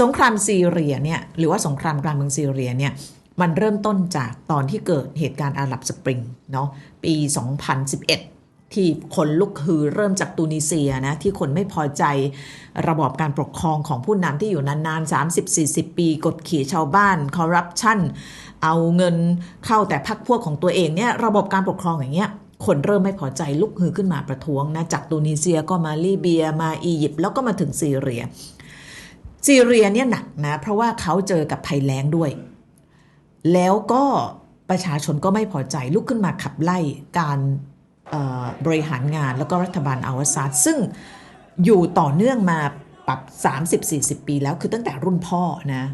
สงครามซีเรียเนี่ยหรือว่าสงครามกลางเมืองซีเรียเนี่ยมันเริ่มต้นจากตอนที่เกิดเหตุการณ์อาหรับสปริงเนาะปี 2011 ที่คนลุกฮือเริ่มจากตูนิเซียนะที่คนไม่พอใจระบอบการปกครองของผู้นำที่อยู่นานๆ 30-40 ปี กดขี่ชาวบ้านคอร์รัปชันเอาเงินเข้าแต่พักพวกของตัวเองเนี่ยระบบการปกครองอย่างเงี้ยคนเริ่มไม่พอใจลุกฮือขึ้นมาประท้วงนะจากตูนิเซียก็มาลีเบียมาอียิปต์แล้วก็มาถึงซีเรีย ซีเรียเนี่ยหนักนะ เพราะว่าเขาเจอกับภัยแล้งด้วย แล้วก็ประชาชนก็ไม่พอใจลุกขึ้นมาขับไล่การบริหารงานแล้วก็รัฐบาลอาวาซาดซึ่งอยู่ต่อเนื่องมาปรับ 30-40 ปีแล้วคือตั้งแต่รุ่นพ่อนะ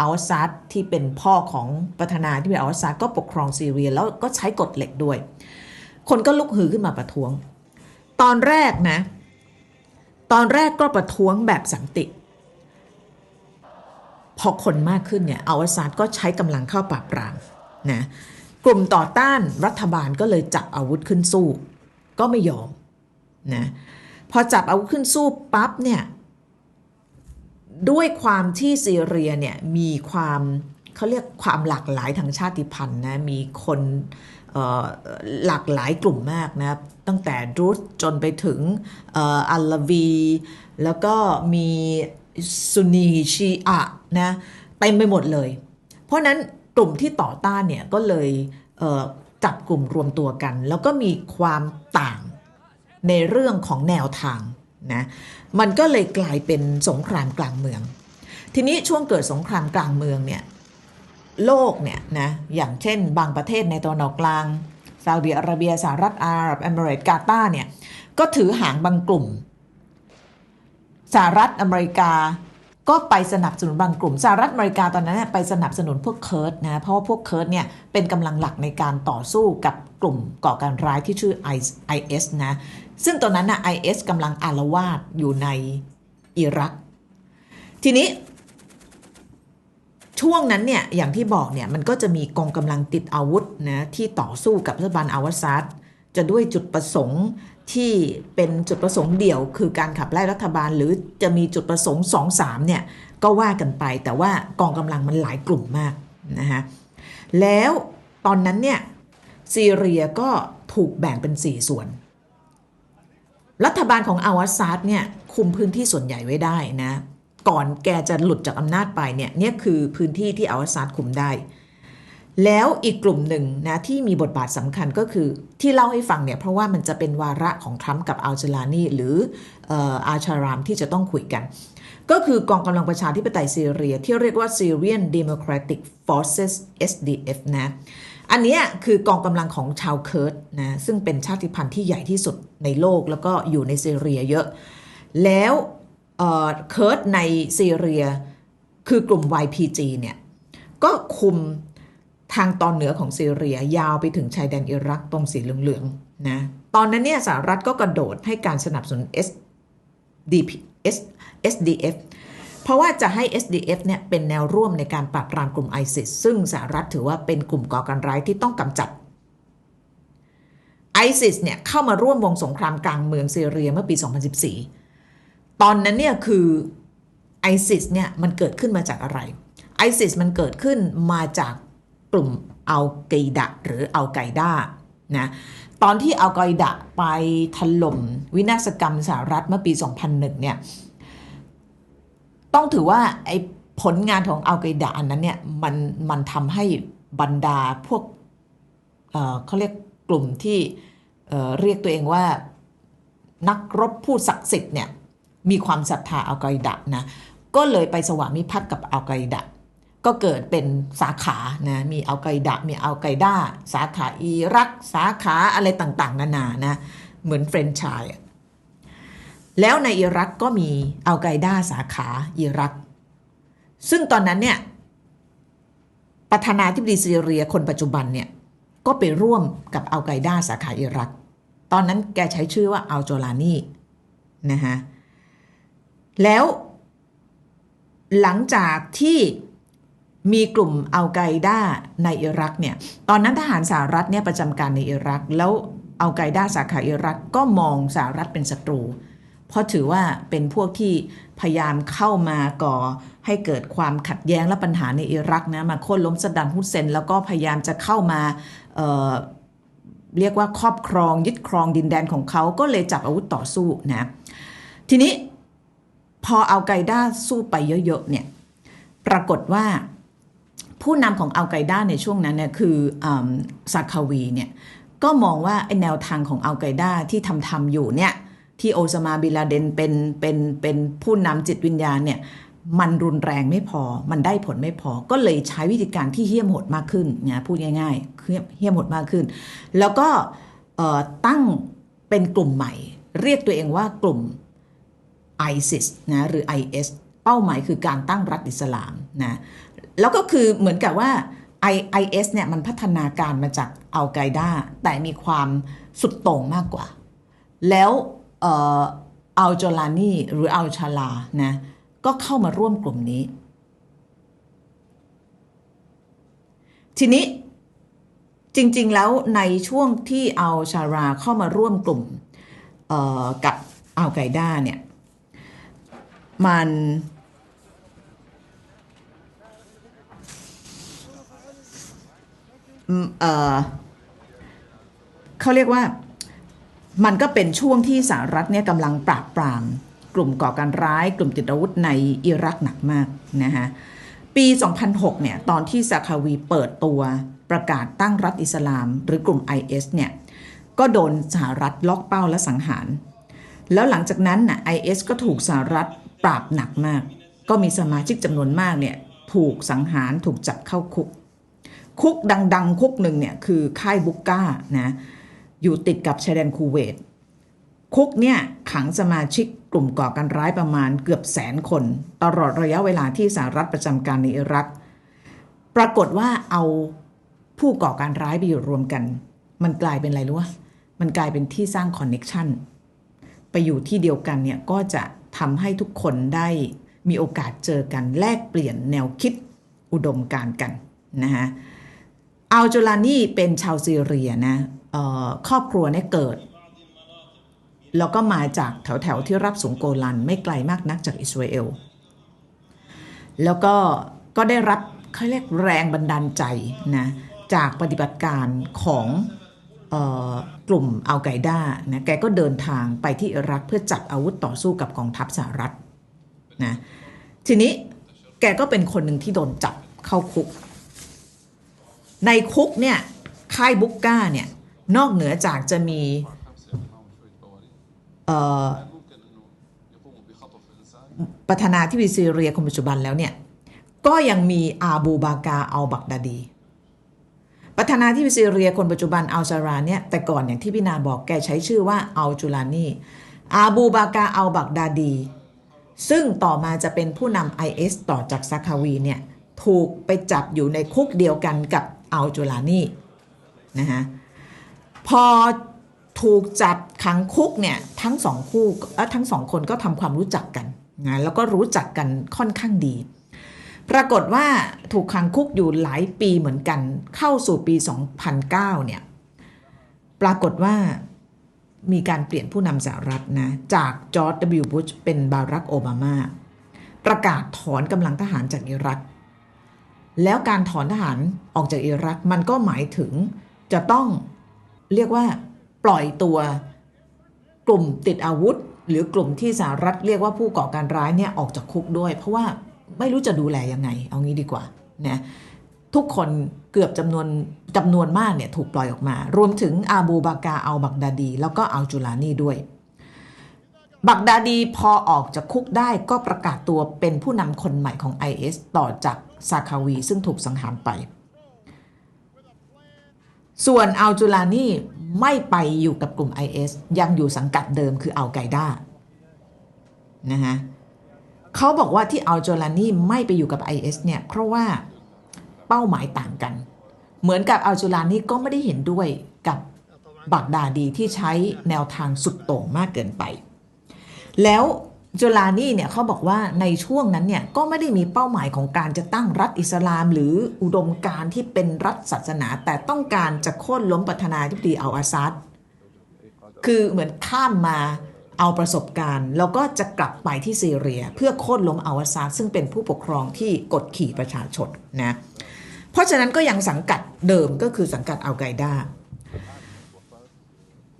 อาวาซาดที่เป็นพ่อของประธานาธิบดีอาวาซาดก็ปกครองซีเรียแล้วก็ใช้กฎเหล็กด้วย คนก็ลุกฮือขึ้นมาประท้วง ตอนแรกนะ ตอนแรกก็ประท้วงแบบสันติ พอคนมากขึ้นเนี่ยอาวาซาดก็ใช้กำลังเข้าปราบปรามนะกลุ่มต่อต้านรัฐบาลก็เลยจับอาวุธขึ้นสู้ ก็ไม่ยอมนะพอจับอาวุธขึ้นสู้ปั๊บเนี่ยด้วยความที่ซีเรียเนี่ยมีความเขาเรียกความหลากหลายทางชาติพันธุ์นะมีคนหลากหลายกลุ่มมากนะตั้งแต่รูสจนไปถึงอัลลาวี แล้วก็มีซุนีชีอะ นะเต็มไปหมดเลย เพราะนั้นกลุ่มที่ต่อต้านเนี่ยก็เลยจับกลุ่มรวมตัวกัน แล้วก็มีความต่างในเรื่องของแนวทางนะมันก็เลยกลายเป็นสงครามกลางเมือง ทีนี้ช่วงเกิดสงครามกลางเมืองเนี่ยโลกเนี่ยนะอย่างเช่น บางประเทศในตะวันออกกลางซาอุดิอาระเบียสหรัฐอาหรับเอมิเรตกาตาร์เนี่ยก็ถือหางบางกลุ่มสหรัฐอเมริกา ก็ไปสนับสนุนบางกลุ่มสหรัฐอเมริกาตอนนั้นไปสนับสนุนพวกเคิร์ดนะเพราะว่าพวกเคิร์ดเนี่ยเป็นกำลังหลักในการต่อสู้กับกลุ่มก่อการร้ายที่ชื่อ IS นะซึ่งตอนนั้นนะ IS กำลังอารวาสอยู่ในอิรัก ทีนี้ ช่วงนั้นเนี่ยอย่างที่บอกเนี่ยมันก็จะมีกองกำลังติดอาวุธนะที่ต่อสู้กับรัฐบาลอาวาซัด จะด้วยจุดประสงค์ที่เป็นจุดประสงค์เดี่ยว คือการขับไล่รัฐบาล หรือจะมีจุดประสงค์2อสามเนี่ยก็ว่ากันไปแต่ว่ากองกำลังมันหลายกลุ่มมากนะคะแล้วตอนนั้นเนี่ยซีเรียก็ถูกแบ่งเป็น 4 ส่วน รัฐบาลของอาวาซาดเนี่ยคุมพื้นที่ส่วนใหญ่ไว้ได้นะ ก่อนแกจะหลุดจากอำนาจไปเนี่ยเนี่ยคือพื้นที่ที่อาวาซาดคุมได้ แล้วอีกกลุ่มหนึ่งนะที่มีบทบาทสำคัญก็คือที่เล่าให้ฟังเนี่ยเพราะว่ามันจะเป็นวาระของทรัมป์กับอัลเจลานีหรืออาชารามที่จะต้องคุยกัน ก็คือกองกำลังประชาธิปไตยซีเรีย ที่เรียกว่า Syrian Democratic Forces SDF นะอันนี้คือกองกำลังของชาวเคิร์ดนะซึ่งเป็นชาติพันธุ์ที่ใหญ่ที่สุดในโลกแล้วก็อยู่ในซีเรียเยอะ แล้วเคิร์ดในซีเรียคือกลุ่ม YPG เนี่ยก็คุม ทางตอนเหนือของซีเรียยาวไปถึงชายแดนอิรักตรงสีเหลืองๆนะตอนนั้นเนี่ยสหรัฐก็กระโดดให้การสนับสนุน SDP S SDF เพราะว่าจะให้ SDF เนี่ยเป็นแนวร่วมในการปราบปรามกลุ่มไอซิสซึ่งสหรัฐถือว่าเป็นกลุ่มก่อการร้ายที่ต้องกำจัดไอซิสเนี่ยเข้ามาร่วมวงสงครามกลางเมืองซีเรียเมื่อปี 2014 ตอนนั้นเนี่ยคือไอซิสเนี่ยมันเกิดขึ้นมาจากอะไรไอซิสมันเกิดขึ้นมาจาก กลุ่มอัลไกดะหรืออัลไกดานะตอนที่อัลไกดะไปถล่มวินาศกรรมสหรัฐเมื่อปี 2001 เนี่ย ต้องถือว่าไอ้ผลงานของอัลไกดะอันนั้นเนี่ยมันมันทำให้บรรดาพวกเเขาเรียกกลุ่มที่เเรียกตัวเองว่านักรบผู้ศักดิ์สิทธิ์เนี่ยมีความศรัทธาอัลไกดะนะก็เลยไปสวามิภักดิ์กับอัลไกดะ ก็เกิดเป็นสาขานะมีอัลไกดะมีอัลไกด้าสาขาอิรัก สาขาอะไรต่างๆ นานานะเหมือนเฟรนช์ชายแล้วในอิรักก็มีอัลไกด้าสาขาอิรัก ซึ่งตอนนั้นเนี่ยประธานาธิบดีซีเรียคนปัจจุบันเนี่ยก็ไปร่วมกับอัลไกด้าสาขาอิรัก ตอนนั้นแกใช้ชื่อว่าอัลโจลานีนะฮะแล้วหลังจากที่ มีกลุ่มอัลไกด้าในอิรักเนี่ยตอนนั้นทหารสหรัฐเนี่ยประจำการในอิรัก แล้วอัลไกด้าสาขาอิรักก็มองสหรัฐเป็นศัตรู เพราะถือว่าเป็นพวกที่พยายามเข้ามาก่อให้เกิดความขัดแย้งและปัญหาในอิรักนะมาโค่นล้มสดัมฮุสเซน แล้วก็พยายามจะเข้ามาเเรียกว่าครอบครองยึดครองดินแดนของเขาก็เลยจับอาวุธต่อสู้นะทีนี้พออัลไกด้าสู้ไปเยอะๆเนี่ยปรากฏว่า ผู้นำของอัลไกด้าในช่วงนั้นเนี่ยคือซาคาวีเนี่ยก็มองว่าไอแนวทางของอัลไกด้าที่ทำทำอยู่เนี่ยที่โอซามาบิลาเดนเป็นเป็นเป็นผู้นำจิตวิญญาณเนี่ยมันรุนแรงไม่พอ มันได้ผลไม่พอ ก็เลยใช้วิธีการที่เหี้ยมโหดมากขึ้นนะพูดง่ายๆเหี้ยมโหดมากขึ้น แล้วก็ตั้งเป็นกลุ่มใหม่ เรียกตัวเองว่ากลุ่ม ISIS นะหรือ IS เป้าหมายคือการตั้งรัฐอิสลามนะ แล้วก็คือเหมือนกับว่า IS เนี่ยมันพัฒนาการมาจากอัลไกด้าแต่มีความสุดโต่งมากกว่า แล้วอัลจอลานีหรืออัลชาลานะก็เข้ามาร่วมกลุ่มนี้ ทีนี้จริงๆแล้วในช่วงที่อัลชาราเข้ามาร่วมกลุ่มกับอัลไกด้าเนี่ยมัน เเขาเรียกว่ามันก็เป็นช่วงที่สหรัฐเนี่ยกำลังปราบปรามกลุ่มก่อการร้าย กลุ่มติดอาวุธในอิรักหนักมากนะฮะปี 2006 เนี่ย ตอนที่ซาคาวีเปิดตัวประกาศตั้งรัฐอิสลาม หรือกลุ่ม IS เนี่ย ก็โดนสหรัฐล็อกเป้าและสังหาร แล้วหลังจากนั้นน่ะ IS ก็ถูกสหรัฐปราบหนักมาก ก็มีสมาชิกจำนวนมากเนี่ย ถูกสังหารถูกจับเข้าคุก คุกดัง ๆ คุกหนึ่งเนี่ยคือค่ายบุกก้านะอยู่ติดกับชายแดนคูเวต คุกเนี่ยขังสมาชิกกลุ่มก่อการร้ายประมาณเกือบแสนคน ตลอดระยะเวลาที่สหรัฐประจำการในอิรัก ปรากฏว่าเอาผู้ก่อการร้ายไปอยู่รวมกัน มันกลายเป็นอะไรรู้วะมันกลายเป็นที่สร้างคอนเน็กชันไปอยู่ที่เดียวกันเนี่ยก็จะทำให้ทุกคนได้มีโอกาสเจอกันแลกเปลี่ยนแนวคิดอุดมการกันนะฮะ อัลจลานีเป็นชาวซีเรียนะครอบครัวเนี่ยเกิด แล้วก็มาจากแถวๆที่รับสูงโกลัน ไม่ไกลมากนักจากอิสราเอล แล้วก็ก็ได้รับเขาเรียกแรงบันดาลใจนะจากปฏิบัติการของกลุ่มอัลไกด้านะแกก็เดินทางไปที่อิรักเพื่อจับอาวุธต่อสู้กับกองทัพสหรัฐนะทีนี้แกก็เป็นคนหนึ่งที่โดนจับเข้าคุก ในคุกเนี่ยค่ายบุกก้าเนี่ยนอกเหนือจากจะมีประธานาธิบดีซีเรียคนปัจจุบันแล้วเนี่ยก็ยังมีอาบูบากาอัลบักดาดี ประธานาธิบดีซีเรียคนปัจจุบันอัลซาราเนี่ยแต่ก่อนอย่างที่พี่นาบอกแกใช้ชื่อว่าอัลจูลานีอาบูบากาอัลบักดาดี ซึ่งต่อมาจะเป็นผู้นำ IS ต่อจากซาคาวีเนี่ยถูกไปจับอยู่ในคุกเดียวกันกับ อัลจูลานีนะฮะพอถูกจับขังคุกเนี่ยทั้งสองคู่ทั้งสองคนก็ทำความรู้จักกันนะแล้วก็รู้จักกันค่อนข้างดี ปรากฏว่าถูกขังคุกอยู่หลายปีเหมือนกัน เข้าสู่ปี 2009 เนี่ย ปรากฏว่ามีการเปลี่ยนผู้นำสหรัฐนะ จากจอร์จ W. บุชเป็นบารักโอบามา ประกาศถอนกำลังทหารจากอิรัก แล้วการถอนทหารออกจากอิรักมันก็หมายถึงจะต้องเรียกว่าปล่อยตัวกลุ่มติดอาวุธ หรือกลุ่มที่สหรัฐเรียกว่าผู้ก่อการร้ายเนี่ยออกจากคุกด้วย เพราะว่าไม่รู้จะดูแลยังไง เอางี้ดีกว่านะทุกคนเกือบจำนวนจำนวนมากเนี่ยถูกปล่อยออกมา รวมถึงอาบูบากาอัลบักดาดี แล้วก็อัลจุลานีด้วย บักดาดีพอออกจากคุกได้ก็ประกาศตัวเป็นผู้นำคนใหม่ของ IS ต่อจากซาคาวี ซึ่งถูกสังหารไป ส่วนอัลจูลานีไม่ไปอยู่กับกลุ่ม IS ยังอยู่สังกัดเดิมคืออัลไกด้านะฮะเขาบอกว่าที่อัลจูลานีไม่ไปอยู่กับ IS เนี่ย เพราะว่าเป้าหมายต่างกัน เหมือนกับอัลจูลานีก็ไม่ได้เห็นด้วยกับบักดาดีที่ใช้แนวทางสุดโต่งมากเกินไป แล้ว จูลานี่เนี่ยเขาบอกว่าในช่วงนั้นเนี่ยก็ไม่ได้มีเป้าหมายของการจะตั้งรัฐอิสลาม หรืออุดมการที่เป็นรัฐศาสนา แต่ต้องการจะโค่นล้มประธานาธิบดีอัลอาซัดคือเหมือนข้ามมาเอาประสบการณ์ แล้วก็จะกลับไปที่ซีเรีย เพื่อโค่นล้มอาวาซาดซึ่งเป็นผู้ปกครองที่กดขี่ประชาชนนะเพราะฉะนั้นก็ยังสังกัดเดิมก็คือสังกัดอัลไกด้า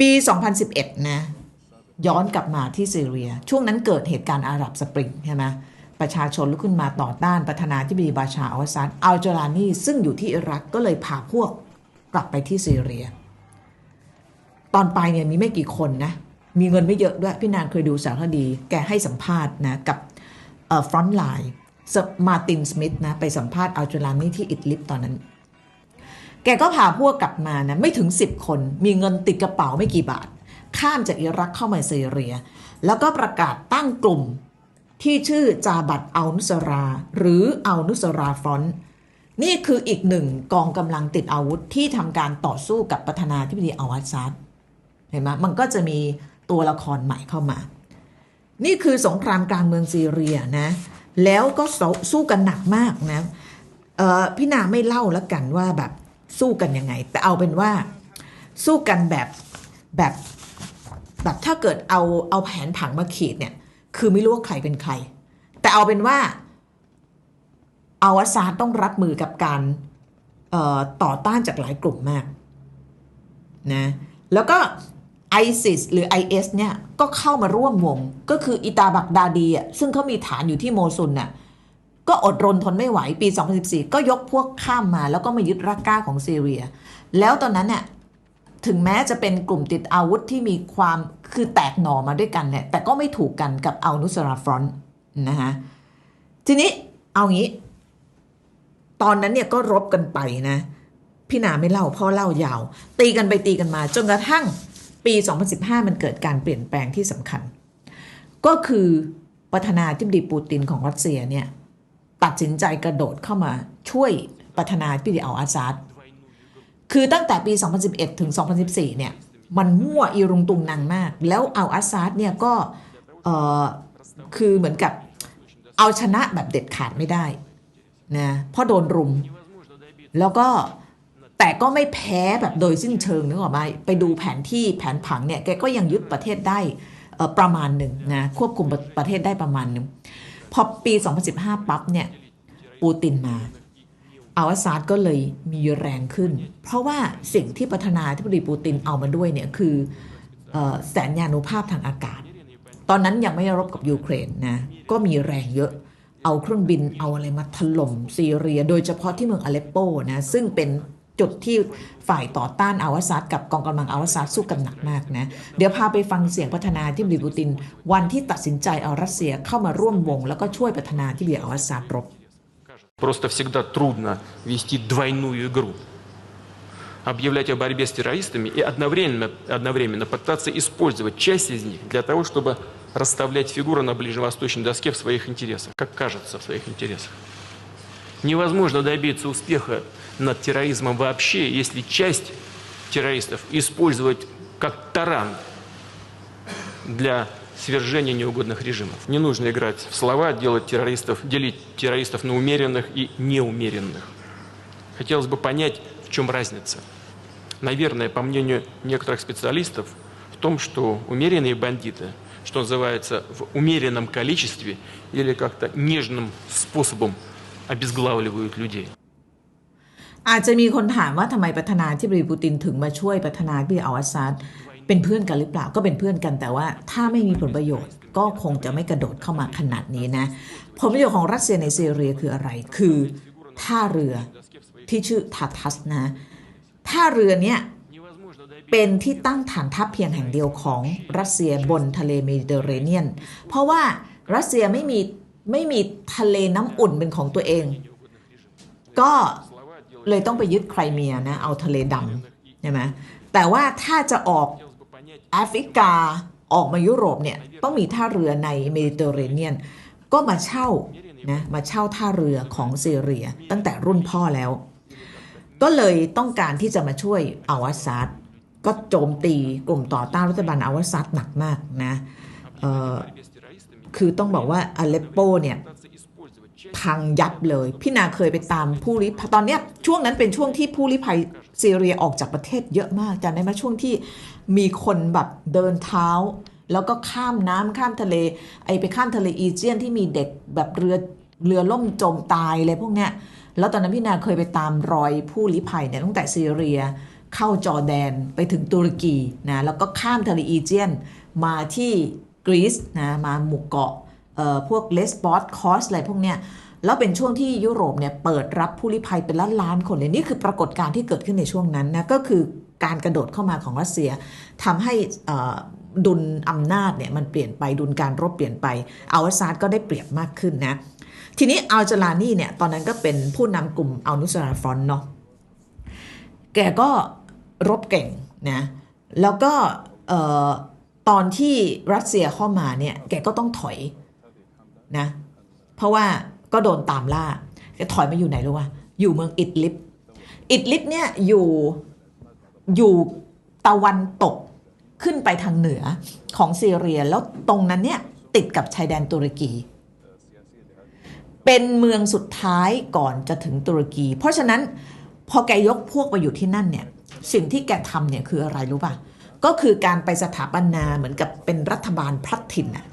ปี 2011 นะ ย้อนกลับมาที่ซีเรีย ช่วงนั้นเกิดเหตุการณ์อาหรับสปริงใช่ไหมประชาชนลุกขึ้นมาต่อต้านประธานาธิบดีบาชาอัลอาซัดอัลจารานีซึ่งอยู่ที่อิรักก็เลยพาพวกกลับไปที่ซีเรีย ตอนไปเนี่ยมีไม่กี่คนนะ มีเงินไม่เยอะด้วย พี่นางเคยดูสารคดี แกให้สัมภาษณ์นะกับฟรอนต์ไลน์มาตินสมิธนะไปสัมภาษณ์อัลจารานีที่อิดลิบตอนนั้น แกก็พาพวกกลับมานะไม่ถึง 10 คน มีเงินติดกระเป๋าไม่กี่บาท ข้ามจากอิรักเข้ามาซีเรีย แล้วก็ประกาศตั้งกลุ่มที่ชื่อจาบัตอัลนุสรา หรืออัลนุสราฟอนนี่คืออีกหนึ่งกองกำลังติดอาวุธที่ทำการต่อสู้กับประธานาธิบดีอัลอาซัดเห็นไหมมันก็จะมีตัวละครใหม่เข้ามา นี่คือสงครามกลางเมืองซีเรียนะ แล้วก็สู้กันหนักมากนะพี่นาไม่เล่าแล้วกันว่าแบบสู้กันยังไง แต่เอาเป็นว่าสู้กันแบบแบบ แบบถ้าเกิดเอาเอาแผนผังมาขีดเนี่ย คือไม่รู้ว่าใครเป็นใคร แต่เอาเป็นว่าอาวาซาต้องรับมือกับการต่อต้านจากหลายกลุ่มมากนะแล้วก็ไอซิสหรือ IS เนี่ยก็เข้ามาร่วมวง ก็คืออิตาบักดาดีอะซึ่งเขามีฐานอยู่ที่โมซุนน่ะก็อดรนทนไม่ไหวปี 2014 ก็ยกพวกข้ามมาแล้วก็มายึดรักก้าของซีเรีย แล้วตอนนั้นเนี่ย ถึงแม้จะเป็นกลุ่มติดอาวุธที่มีความคือแตกหน่อมาด้วยกันเนี่ยแต่ก็ไม่ถูกกันกับอัลนุสราฟรอนต์นะคะทีนี้เอางี้ ตอนนั้นเนี่ยก็รบกันไปนะ พี่นาไม่เล่าพ่อเล่ายาว ตีกันไปตีกันมา จนกระทั่งปี 2015 มันเกิดการเปลี่ยนแปลงที่สำคัญ ก็คือประธานาธิบดีปูตินของรัสเซียเนี่ย ตัดสินใจกระโดดเข้ามาช่วยประธานาธิบดีอัลอาซาด คือตั้งแต่ปี 2011 ถึง 2014 เนี่ย มันมั่วอีรุงตุงนางมาก แล้วเอัลอาซาดเนี่ยก็คือเหมือนกับเอาชนะแบบเด็ดขาดไม่ได้นะเพราะโดนรุม แล้วก็แต่ก็ไม่แพ้แบบโดยสิ้นเชิงนึกออกไหมไปดูแผนที่แผนผังเนี่ยแกก็ยังยึดประเทศได้ประมาณหนึ่งนะควบคุมประเทศได้ประมาณหนึ่งพอปี 2015 ปั๊บเนี่ยปูตินมา อาวาซาดก็เลยมีแรงขึ้น เพราะว่าสิ่งที่ประธานาธิบดีปูตินเอามาด้วยเนี่ยคือแสนยานุภาพทางอากาศ ตอนนั้นยังไม่รบกับยูเครนนะก็มีแรงเยอะเอาเครื่องบินเอาอะไรมาถล่มซีเรีย โดยเฉพาะที่เมืองอเลปโปนะซึ่งเป็นจุดที่ฝ่ายต่อต้านอาวาซัดกับกองกำลังอาวาซัดสู้กันหนักมากนะเดี๋ยวพาไปฟังเสียงประธานาธิบดีปูติน วันที่ตัดสินใจเอารัสเซียเข้ามาร่วมวง แล้วก็ช่วยประธานาธิบดีอาวาซัดรบ Просто всегда трудно вести двойную игру. Объявлять о борьбе с террористами и одновременно, одновременно пытаться использовать часть из них для того, чтобы расставлять фигуры на ближневосточной доске в своих интересах, как кажется, в своих интересах. Невозможно добиться успеха над терроризмом вообще, если часть террористов использовать как таран для свержения неугодных режимов. Не нужно играть в слова, делать террористов, делить террористов на умеренных и неумеренных. Хотелось бы понять, в чем разница. Наверное, по мнению некоторых специалистов, в том, что умеренные бандиты, что называется, в умеренном количестве или как-то нежным способом обезглавливают людей. อาจจะมีคนถามว่าทำไมประธานาธิบดีปูตินถึงมาช่วยประธานาธิบดีอัลอาซัด เป็นเพื่อนกันหรือเปล่าก็เป็นเพื่อนกันแต่ว่าถ้าไม่มีผลประโยชน์ก็คงจะไม่กระโดดเข้ามาขนาดนี้นะผลประโยชน์ของรัสเซียในซีเรียคืออะไรคือท่าเรือที่ชื่อทาทัสนะท่าเรือเนี้ยเป็นที่ตั้งฐานทัพเพียงแห่งเดียวของรัสเซียบนทะเลเมดิเตอร์เรเนียน เพราะว่ารัสเซียไม่มีไม่มีทะเลน้ำอุ่นเป็นของตัวเอง ก็เลยต้องไปยึดไครเมียนะเอาทะเลดำใช่ไหมแต่ว่าถ้าจะออก แอฟริกาออกมายุโรปเนี่ยต้องมีท่าเรือในเมดิเตอร์เรเนียน ก็มาเช่านะมาเช่าท่าเรือของซีเรียตั้งแต่รุ่นพ่อแล้ว ก็เลยต้องการที่จะมาช่วยอาวาซัดก็โจมตีกลุ่มต่อต้านรัฐบาลอาวาซัดหนักมากนะคือต้องบอกว่าอเลปโปเนี่ยพังยับเลย พี่นาเคยไปตามผู้ริภัยตอนเนี้ยช่วงนั้นเป็นช่วงที่ผู้ริภัยซีเรียออกจากประเทศเยอะมากจำได้ไหมช่วงที่ มีคนแบบเดินเท้า แล้วก็ข้ามน้ำข้ามทะเล ไอไปข้ามทะเลอีเจียนที่มีเด็กแบบเรือเรือล่มจมตายเลยพวกเนี้ยแล้วตอนนั้นพี่นาเคยไปตามรอยผู้ลี้ภัยเนี่ยตั้งแต่ซีเรียเข้าจอแดนไปถึงตุรกีนะแล้วก็ข้ามทะเลอีเจียนมาที่กรีซนะมาหมู่เกาะเอ่อพวกเลสบอสคอสอะไรพวกเนี้ยแล้วเป็นช่วงที่ยุโรปเนี่ยเปิดรับผู้ลี้ภัยเป็นล้านล้านๆคนเลยนี่คือปรากฏการณ์ที่เกิดขึ้นในช่วงนั้นนะก็คือ การกระโดดเข้ามาของรัสเซียทำให้ดุลอำนาจเนี่ยมันเปลี่ยนไปดุลการรบเปลี่ยนไปอัลอาซาดก็ได้เปรียบมากขึ้นนะทีนี้อัลจารานีเนี่ยตอนนั้นก็เป็นผู้นำกลุ่มอัลนุสราฟรอนเนาะแกก็รบเก่งนะแล้วก็ตอนที่รัสเซียเข้ามาเนี่ยแกก็ต้องถอยนะเพราะว่าก็โดนตามล่าแกถอยมาอยู่ไหนรู้ป่ะอยู่เมืองอิดลิบอิดลิบเนี่ยอยู่ อยู่ตะวันตกขึ้นไปทางเหนือของซีเรียแล้วตรงนั้นเนี่ยติดกับชายแดนตุรกี เป็นเมืองสุดท้ายก่อนจะถึงตุรกี เพราะฉะนั้นพอแกยกพวกไปอยู่ที่นั่นเนี่ยสิ่งที่แกทำเนี่ยคืออะไรรู้ป่ะ ก็คือการไปสถาปนาเหมือนกับเป็นรัฐบาลพลัดถิ่นอะ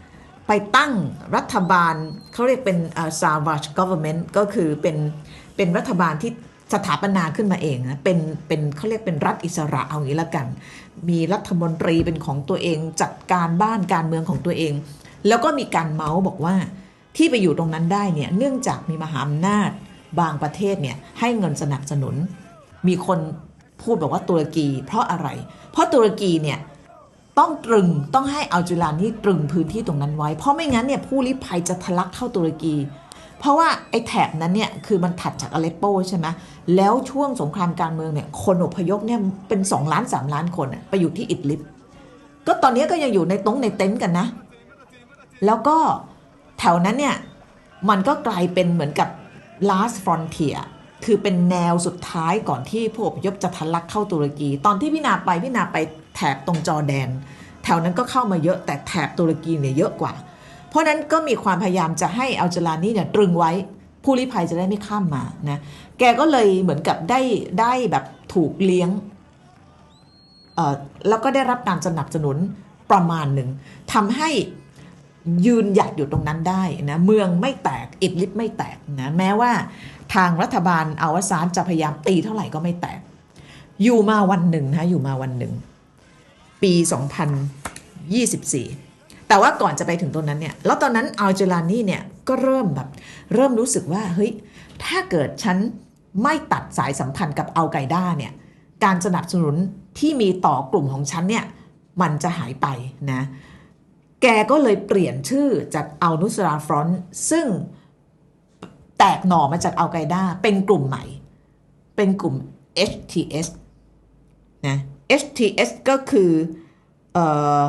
ไปตั้งรัฐบาลเขาเรียกเป็น savage government ก็คือเป็นเป็นรัฐบาลที่ สถาปนาขึ้นมาเองนะเป็นเป็นเขาเรียกเป็นรัฐอิสระเอางี้ละกัน มีรัฐมนตรีเป็นของตัวเอง จัดการบ้านการเมืองของตัวเอง แล้วก็มีการเมาส์บอกว่าที่ไปอยู่ตรงนั้นได้เนี่ยเนื่องจากมีมหาอำนาจบางประเทศเนี่ยให้เงินสนับสนุน มีคนพูดบอกว่าตุรกี เพราะอะไร เพราะตุรกีเนี่ยต้องตรึงต้องให้อัลจุลานี่ตรึงพื้นที่ตรงนั้นไว้ เพราะไม่งั้นเนี่ยผู้ลี้ภัยจะทะลักเข้าตุรกี เพราะว่าไอ้แถบนั้นเนี่ยคือมันถัดจากอเลปโปใช่ไหมแล้วช่วงสงครามการเมืองเนี่ยคนอพยพเนี่ยเป็น 2 ล้าน 3 ล้านคนไปอยู่ที่อิดลิบก็ตอนนี้ก็ยังอยู่ในตรงในเต็นท์กันนะ แล้วก็แถวนั้นเนี่ยมันก็กลายเป็นเหมือนกับ last frontier คือเป็นแนวสุดท้ายก่อนที่ผู้อพยพจะทะลักเข้าตุรกี ตอนที่พี่นาไปพี่นาไปแถบตรงจอร์แดน แถวนั้นก็เข้ามาเยอะแต่แถบตุรกีเนี่ยเยอะกว่า เพราะนั้นก็มีความพยายามจะให้อัลจารานี่เนี่ยตรึงไว้ผู้ลี้ภัยจะได้ไม่ข้ามมานะแกก็เลยเหมือนกับได้ได้แบบถูกเลี้ยงเอ่อแล้วก็ได้รับการสนับสนุนประมาณหนึ่งทำให้ยืนหยัดอยู่ตรงนั้นได้นะเมืองไม่แตกอิดลิบไม่แตกนะแม้ว่าทางรัฐบาลอาวสานจะพยายามตีเท่าไหร่ก็ไม่แตก อยู่มาวันหนึ่งนะอยู่มาวันหนึ่ง ปี 2024 แต่ว่าก่อนจะไปถึงตรงนั้นเนี่ย แล้วตอนนั้นอัลเจลานีเนี่ยก็เริ่มแบบเริ่มรู้สึกว่าเฮ้ยถ้าเกิดฉันไม่ตัดสายสัมพันธ์กับอัลไกด้าเนี่ยการสนับสนุนที่มีต่อกลุ่มของฉันเนี่ยมันจะหายไปนะแกก็เลยเปลี่ยนชื่อจากอัลนุสราฟรอนซึ่งแตกหน่อมาจากอัลไกด้าเป็นกลุ่มใหม่ เป็นกลุ่ม HTS นะ HTS ก็คือเอ่อ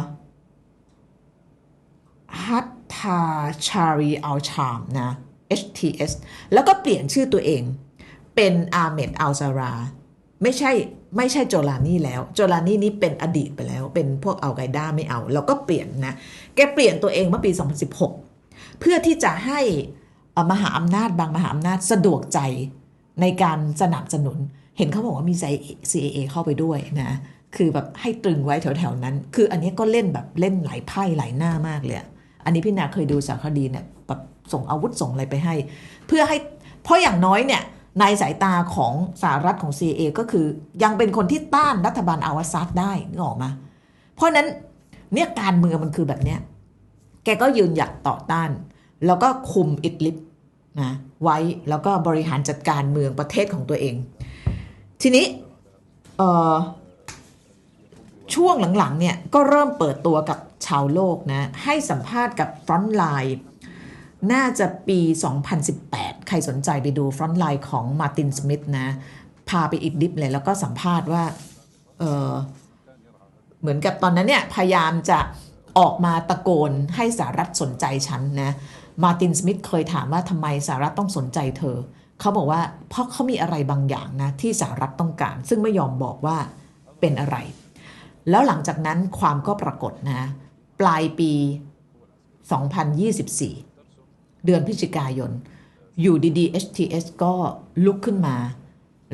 ฮัตทาชารีอัลชามนะ HTS แล้วก็เปลี่ยนชื่อตัวเองเป็นอาเมดอัลซาราไม่ใช่ไม่ใช่โจลานี่แล้ว โจลานี่นี่เป็นอดีตไปแล้ว เป็นพวกอัลไกด้าไม่เอา เราก็เปลี่ยนนะ แกเปลี่ยนตัวเองเมื่อปี 2016 เพื่อที่จะให้มหาอำนาจบางมหาอำนาจสะดวกใจในการสนับสนุน เห็นเขาบอกว่ามี CIA เข้าไปด้วยนะ คือแบบให้ตรึงไว้แถวๆนั้น คืออันนี้ก็เล่นแบบเล่นหลายไพ่หลายหน้ามากเลย อันนี้พี่นาเคยดูสารคดีเนี่ยแบบส่งอาวุธส่งอะไรไปให้ เพื่อให้เพราะอย่างน้อยเนี่ยในสายตาของสหรัฐของ CIA ก็คือยังเป็นคนที่ต้านรัฐบาลอาวาซัดได้นึกออกมา เพราะนั้นเนี่ยการเมืองมันคือแบบเนี้ยแกก็ยืนหยัดต่อต้าน แล้วก็คุมอิดลิบนะไว้แล้วก็บริหารจัดการเมืองประเทศของตัวเอง ทีนี้ช่วงหลังๆเนี่ยก็เริ่มเปิดตัวกับ ชาวโลกนะ ให้สัมภาษณ์กับฟรอนต์ไลน์น่าจะปี 2018 ใครสนใจไปดูฟรอนต์ไลน์ของมาร์ตินสมิธนะ พาไปอิดลิบเลยแล้วก็สัมภาษณ์ว่าเออเหมือนกับตอนนั้นเนี่ย พยายามจะออกมาตะโกนให้สหรัฐสนใจฉันนะ มาร์ตินสมิธเคยถามว่าทำไมสหรัฐต้องสนใจเธอ เขาบอกว่าเพราะเขามีอะไรบางอย่างนะ ที่สหรัฐต้องการ ซึ่งไม่ยอมบอกว่าเป็นอะไร แล้วหลังจากนั้นความก็ปรากฏนะ ปลายปี 2024 เดือนพฤศจิกายน อยู่ดีๆ HTS ก็ลุกขึ้นมา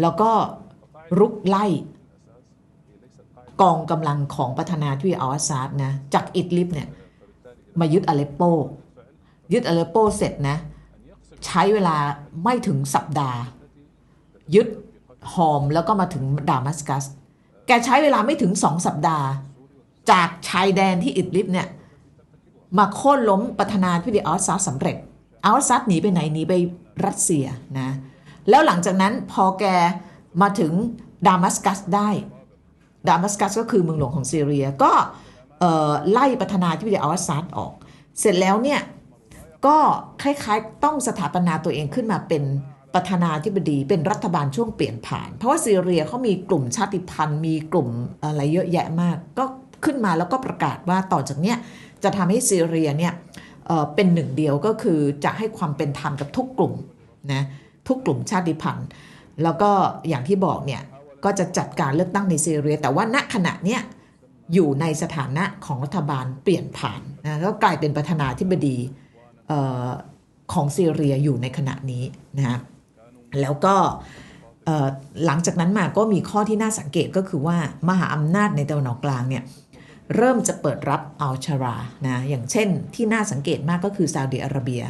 แล้วก็รุกไล่ กองกำลังของประธานาธิบดีอัลอาซาดนะ จากอิดลิบเนี่ย มายึดอเลปโป ยึดอเลปโปเสร็จนะ ใช้เวลาไม่ถึงสัปดาห์ ยึดหอมแล้วก็มาถึงดามัสกัส แกใช้เวลาไม่ถึงสองสัปดาห์ จากชายแดนที่อิดลิบเนี่ยมาโค่นล้มประธานาธิบดีอัลอาซาดสำเร็จอัลอาซาดหนีไปไหนหนีไปรัสเซียนะแล้วหลังจากนั้นพอแกมาถึงดามัสกัสได้ ดามัสกัสก็คือเมืองหลวงของซีเรียก็ไล่ประธานาธิบดีอัลอาซาดออก เสร็จแล้วเนี่ยก็คล้ายๆต้องสถาปนาตัวเองขึ้นมาเป็นประธานาธิบดีเป็นรัฐบาลช่วงเปลี่ยนผ่าน เพราะว่าซีเรียเขามีกลุ่มชาติพันธุ์มีกลุ่มอะไรเยอะแยะมาก ก็ ขึ้นมาแล้วก็ประกาศว่าต่อจากเนี้ยจะทำให้ซีเรียเนี่ยเป็นหนึ่งเดียวก็คือจะให้ความเป็นธรรมกับทุกกลุ่มนะทุกกลุ่มชาติพันธุ์ แล้วก็อย่างที่บอกเนี่ยก็จะจัดการเลือกตั้งในซีเรีย แต่ว่าณขณะเนี้ยอยู่ในสถานะของรัฐบาลเปลี่ยนผ่านนะแล้วกลายเป็นประธานาธิบดีออของซีเรียอยู่ในขณะนี้นะฮะแล้วก็หลังจากนั้นมาก็มีข้อที่น่าสังเกตก็คือว่ามหาอำนาจในตะวันออกกลางเนี่ย เริ่มจะเปิดรับอัลชารานะอย่างเช่นที่น่าสังเกตมากก็คือซาอุดิอาระเบีย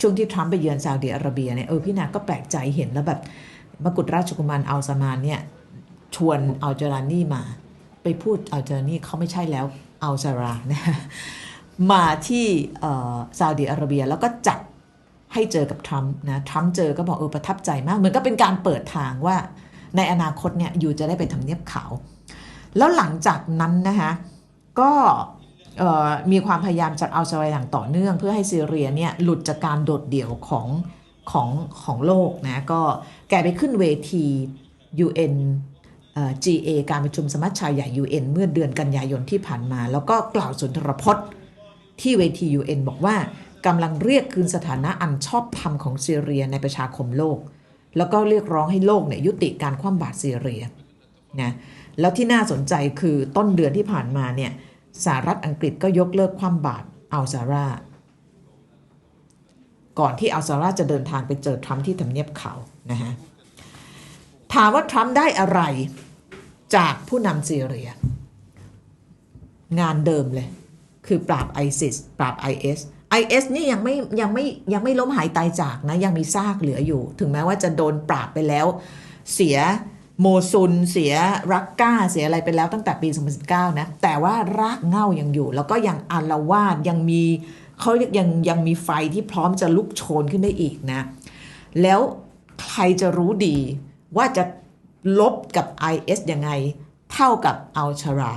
ช่วงที่ทรัมป์ไปเยือนซาอุดิอาระเบียเนี่ยเออพี่นาก็แปลกใจเห็นแล้วแบบมกุฎราชกุมารอัลซามานเนี่ยชวนอัลจารานีมา ไปพูดอัลจารานีเขาไม่ใช่แล้วอัลซารานะมาที่ซาอุดิอาระเบียแล้วก็จัดให้เจอกับทรัมป์นะทรัมป์เจอก็บอกเออประทับใจมาก เหมือนก็เป็นการเปิดทางว่าในอนาคตเนี่ยอยู่จะได้ไปทำเนียบขาว แล้วหลังจากนั้นนะคะ ก็มีความพยายามจากอัลซาราอย่างต่อเนื่อง เพื่อให้ซีเรียเนี่ยหลุดจากการโดดเดี่ยวของของของโลกนะก็แกไปขึ้นเวที UN เอ่อ GA การประชุมสมัชชาใหญ่ UN เมื่อเดือนกันยายนที่ผ่านมา แล้วก็กล่าวสุนทรพจน์ ที่เวที UN บอกว่ากำลังเรียกคืนสถานะอันชอบธรรมของซีเรียในประชาคมโลก แล้วก็เรียกร้องให้โลกเนี่ยยุติการคว่ำบาตรซีเรียนะ แล้วที่น่าสนใจคือต้นเดือนที่ผ่านมาเนี่ยสหรัฐอังกฤษก็ยกเลิกคว่ำบาตรอัลซาร่าก่อนที่อัลซาร่าจะเดินทางไปเจอทรัมป์ที่ทำเนียบเขาวนะฮะถามว่าทรัมป์ได้อะไรจากผู้นำซีเรีย งานเดิมเลย คือปราบไอซิสปราบ IS IS นี่ยังไม่ยังไม่ยังไม่ล้มหายตายจากนะ ยังมีซากเหลืออยู่ ถึงแม้ว่าจะโดนปราบไปแล้วเสีย โมซุนเสียรักก้าเสียอะไรไปแล้วตั้งแต่ปี 2019 นะ แต่ว่ารากเง่ายังอยู่ แล้วก็ยังอารวาดยังมีเขาเรียกยังยังมีไฟที่พร้อมจะลุกโชนขึ้นได้อีกนะ แล้วใครจะรู้ดีว่าจะลบกับ IS ยังไง เท่ากับอัลชารา